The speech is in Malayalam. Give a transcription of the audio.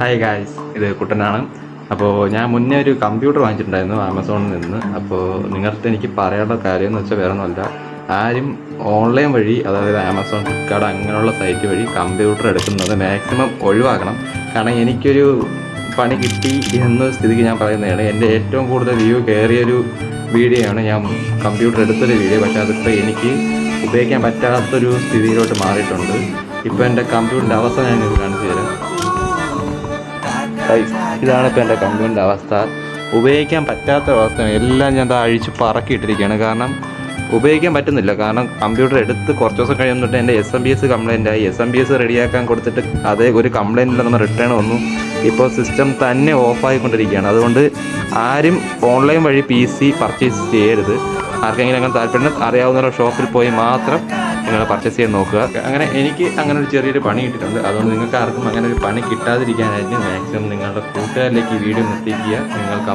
ഹായ് ഗായ്സ് ഇത് കുട്ടനാണ്. അപ്പോൾ ഞാൻ മുന്നേ ഒരു കമ്പ്യൂട്ടർ വാങ്ങിച്ചിട്ടുണ്ടായിരുന്നു ആമസോണിൽ നിന്ന്. അപ്പോൾ നിങ്ങളുടെ എനിക്ക് പറയാനുള്ള കാര്യം എന്ന് വെച്ചാൽ വേറെ ഒന്നുമല്ല ആരും ഓൺലൈൻ വഴി അതായത് ആമസോൺ ഫ്ലിപ്കാർട്ട് അങ്ങനെയുള്ള സൈറ്റ് വഴി കമ്പ്യൂട്ടർ എടുക്കുന്നത് മാക്സിമം ഒഴിവാക്കണം. കാരണം എനിക്കൊരു പണി കിട്ടി എന്ന സ്ഥിതിക്ക് ഞാൻ പറയുന്നതാണ്. എന്റെ ഏറ്റവും കൂടുതൽ വ്യൂ കയറിയൊരു വീഡിയോ ആണ് ഞാൻ കമ്പ്യൂട്ടർ എടുത്തൊരു വീഡിയോ. പക്ഷേ അതിപ്പോൾ എനിക്ക് ഉപയോഗിക്കാൻ പറ്റാത്തൊരു സ്ഥിതിയിലോട്ട് മാറിയിട്ടുണ്ട്. ഇപ്പോൾ എന്റെ കമ്പ്യൂട്ടറിന്റെ അവസ്ഥ ഞാൻ ഇത് കാണിച്ചു തരാം. ഇതാണ് ഇപ്പോൾ എന്റെ കമ്പ്യൂണിന്റെ അവസ്ഥ. ഉപയോഗിക്കാൻ പറ്റാത്ത അവസ്ഥയാണ്. എല്ലാം ഞാൻ അഴിച്ച് പറക്കിയിട്ടിരിക്കുകയാണ്. കാരണം ഉപയോഗിക്കാൻ പറ്റുന്നില്ല. കാരണം കമ്പ്യൂട്ടർ എടുത്ത് കുറച്ച് ദിവസം കഴിയുന്നിട്ട് എന്റെ S M B S complaint ആയി. എസ് എം ബി എസ് റെഡിയാക്കാൻ കൊടുത്തിട്ട് അതേ ഒരു കംപ്ലൈന്റ് ഇല്ലെന്ന് റിട്ടേൺ വന്നു. ഇപ്പോൾ സിസ്റ്റം തന്നെ ഓഫായിക്കൊണ്ടിരിക്കുകയാണ് അതുകൊണ്ട് ആരും ഓൺലൈൻ വഴി പി സി പർച്ചേസ് ചെയ്യരുത്. ആർക്കെങ്കിലും അങ്ങനെ താല്പര്യം അറിയാവുന്ന ഷോപ്പിൽ പോയി മാത്രം നിങ്ങൾ പർച്ചേസ് ചെയ്യാൻ നോക്കുക. അങ്ങനെ എനിക്ക് അങ്ങനെ ഒരു ചെറിയൊരു പണി കിട്ടിയിട്ടുണ്ട്. അതുകൊണ്ട് നിങ്ങൾക്ക് ആർക്കും അങ്ങനെ ഒരു പണി കിട്ടാതിരിക്കാനായിട്ട് മാക്സിമം നിങ്ങളുടെ കൂട്ടുകാരിലേക്ക് ഈ വീഡിയോ എത്തിക്കുക നിങ്ങൾക്ക്